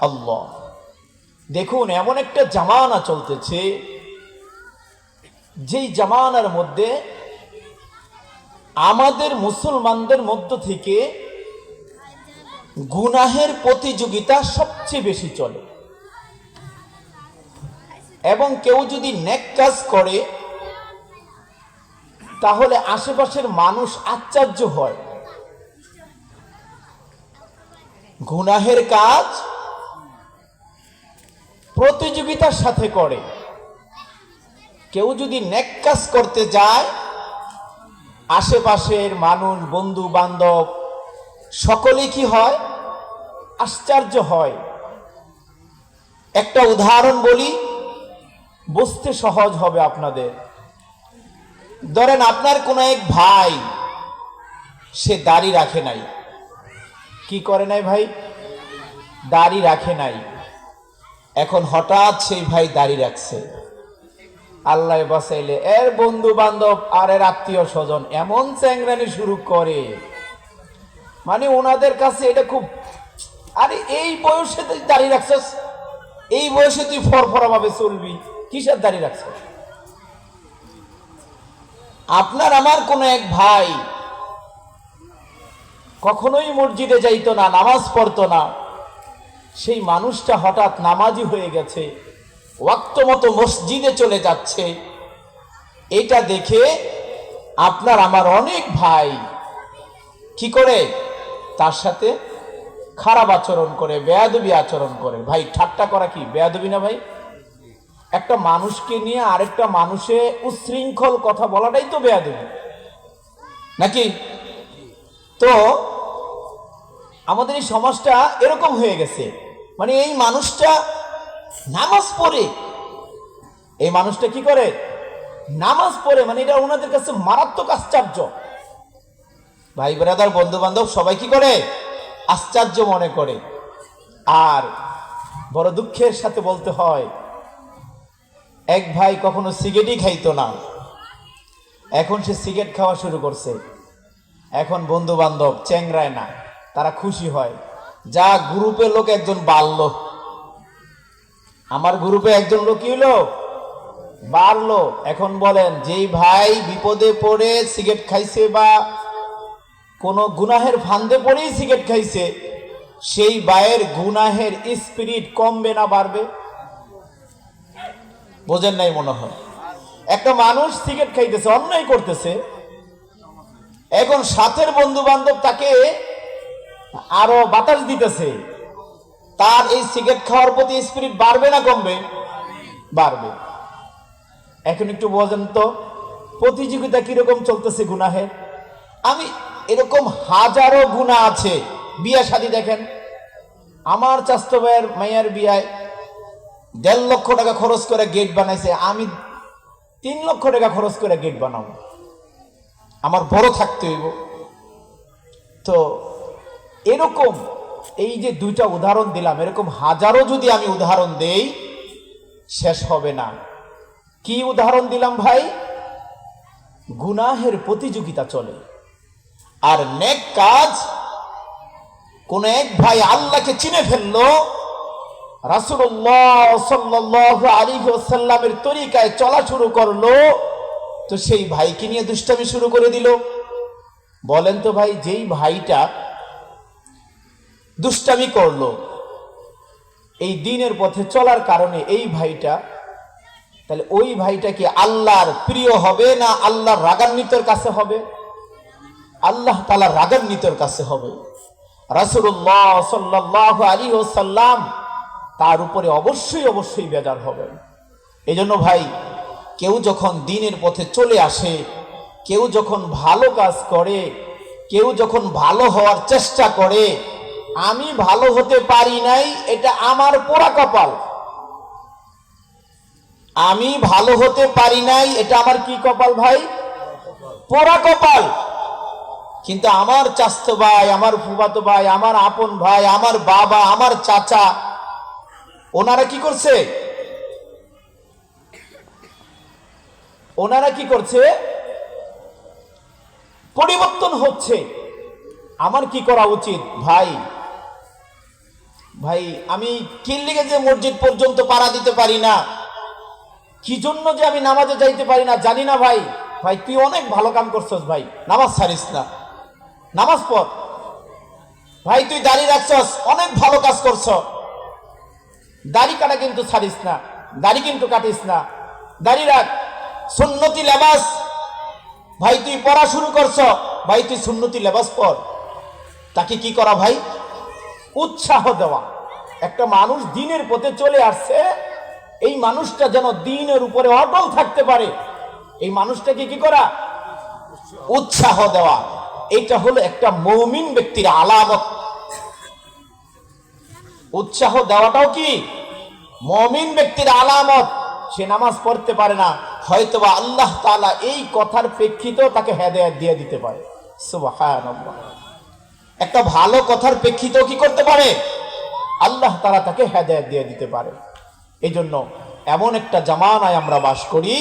আল্লাহ। দেখুন, এমন একটা জামানা চলতেছে, যেই জামানার মধ্যে আমাদের মুসলমানদের মধ্য থেকে গুনাহের প্রতিযোগিতা সবচেয়ে বেশি চলে। এবং কেউ যদি নেক কাজ করে, তাহলে আশেপাশের মানুষ আশ্চর্য হয়। গুনাহের কাজ প্রতিযোগিতার সাথে করে। কেউ যদি নেক কাজ করতে যায়, আশেপাশের মানুষ বন্ধু বান্ধব সকলেই কি হয়? আশ্চর্য হয়। একটা উদাহরণ বলি, বুঝতে সহজ হবে আপনাদের। ধরেন আপনার কোনো এক ভাই, সে দাড়ি রাখে নাই। কি করে নাই ভাই? দাড়ি রাখে নাই। এখন হঠাৎ সেই ভাই দাড়ি রাখছে। আল্লাহ বাসাইলে এর বন্ধু বান্ধব আর এর আত্মীয় স্বজন এমন চ্যাংরানি শুরু করে। মানে ওনাদের কাছে এটা খুব, আরে এই বয়সে তুই দাঁড়িয়ে রাখছস? এই বয়সে তুই ফরফরা ভাবে চলবি। কিসের দাঁড়িয়ে রাখছস? আপনার আমার কোনো এক ভাই কখনোই মসজিদে যাইতো না, নামাজ পড়তো না। সেই মানুষটা হঠাৎ নামাজি হয়ে গেছে ওয়াক্ত মতো মসজিদে চলে যাচ্ছে। এটা দেখে আপনার আমার অনেক ভাই কি করে? তার সাথে খারাপ আচরণ করে, বেয়াদবি আচরণ করে। ভাই, ঠাট্টা করা কি? বেয়াদবি না ভাই? একটা মানুষকে নিয়ে আরেকটা মানুষে উশৃঙ্খল কথা বলাটাই তো বেয়াদবি। নাকি? তো আমাদের এই সমাজটা এরকম হয়ে গেছে। মানে এই মানুষটা নামাজ পড়ে। এই মানুষটা কি করে? নামাজ পড়ে মানে এটা ওনাদের কাছে মারাত্মক আশ্চর্য। ভাই ব্রাদার বন্ধু বান্ধব সবাই কি করে? আশ্চর্য মনে করে। আর বড় দুঃখের সাথে বলতে হয়, এক ভাই কখনো সিগারেটই খাইতো না। এখন সে সিগারেট খাওয়া শুরু করছে। এখন বন্ধু বান্ধব চেংরায় না। তারা খুশি হয়। যা গ্রুপের লোক একজন বাড়লো আমার গ্রুপে একজন লোক কি হলো? বাড়লো এখন বলেন, যেই ভাই বিপদে পড়ে সিগারেট খাইছে বা কোনো গুনাহের ফান্দে পড়েই সিগারেট খাইছে, সেই ভাইয়ের গুনাহের স্পিরিট কমবে না, বাড়বে? বোঝেন নাই মনে হয়। একটা মানুষ সিগারেট খাইতেছে, অন্যায় করতেছে, এখন সাথের বন্ধু বান্ধব তাকে আরও বাতাস দিতেছে। তার এই সিগারেট খাওয়ার প্রতি স্পিরিট বাড়বে না কমবে? বাড়বে। এখন একটু বোঝেন তো, প্রতিযোগিতা কীরকম চলতেছে গুনাহের? আমি এরকম হাজারো গুণা আছে। বিয়া শাদি দেখেন। আমার চাস্ত ভাইয়ের মাইয়ার বিয়ায় দেড় লক্ষ টাকা খরচ করে গেট বানাইছে। আমি তিন লক্ষ টাকা খরচ করে গেট বানাবো। আমার বড় থাকতে হইব। তো এরকম এই যে দুইটা উদাহরণ দিলাম, এরকম হাজারো যদি আমি উদাহরণ দেই, শেষ হবে না। কি উদাহরণ দিলাম ভাই? গুনাহের প্রতিযোগিতা চলে। আর নেক কাজ, কোন এক ভাই আল্লাহকে চিনে ফেলল রাসুল্লাহ সাল্লাহ তরিকায় চলা শুরু করল, তো সেই ভাইকে নিয়ে দুষ্টামি শুরু করে দিল। বলেন তো ভাই, যেই ভাইটা দুষ্টামি করল। এই দিনের পথে চলার কারণে এই ভাইটা, তাহলে ওই ভাইটা কি আল্লাহর প্রিয় হবে না আল্লাহর রাগান্বিতর কাছে হবে? আল্লাহ তালা রাগান্বিতর কাছে হবে। রাসুল্লাহ সাল্লাহ আলী সাল্লাম তার উপরে অবশ্যই অবশ্যই বেজার হবে। এই জন্য ভাই, কেউ যখন দিনের পথে চলে আসে, কেউ যখন ভালো কাজ করে, কেউ যখন ভালো হওয়ার চেষ্টা করে আমি ভালো হতে পারি নাই, এটা আমার পোড়া কপাল। আমি ভালো হতে পারি নাই, এটা আমার কি কপাল ভাই? পোড়া কপাল। কিন্তু আমার চাস্তো ভাই, আমার ফুফাতো ভাই, আমার আপন ভাই, আমার বাবা, আমার চাচা, ওনারা কি করছে? ওনারা কি করছে? পরিবর্তন হচ্ছে। আমার কি করা উচিত ভাই? ভাই, আমি কিল্লিগে যে মসজিদ পর্যন্ত পাড়া দিতে পারি না। কি জন্য যে আমি নামাজে যাইতে পারি না, জানি না ভাই। ভাই, তুই অনেক ভালো কাম করছস ভাই। নামাজ ছাড়িস না। নামাজ পড়। ভাই, তুই দাড়ি রাখছস, অনেক ভালো কাজ করছ। দাড়ি কাটা কিন্তু ছাড়িস না। দাড়ি কিন্তু কাটিস না। দাড়ি রাখ। সুন্নতি লেবাস। ভাই, তুই পড়া শুরু করছ। ভাই, তুই সুন্নতি লেবাস পর তাকে কি করা ভাই? উৎসাহ দেওয়া। একটা মানুষ দিনের পথে চলে আসছে, এই মানুষটা যেন দিনের উপরে অটল থাকতে পারে। এই মানুষটাকে কি করা? উৎসাহ দেওয়া। এটা হলো একটা মৌমিন ব্যক্তির আলামত। উৎসাহ দেওয়াটাও কি? মমিন ব্যক্তির আলামত। সে নামাজ পড়তে পারে না। হয়তোবা আল্লাহ তাআলা এই কথার প্রেক্ষিতেও তাকে হেদায়েত দিয়ে দিতে পারে। একটা ভালো কথার প্রেক্ষিত কি করতে পারে? আল্লাহ তারা তাকে হেদায়ত দিয়ে দিতে পারে। এই এমন একটা জামানায় আমরা বাস করি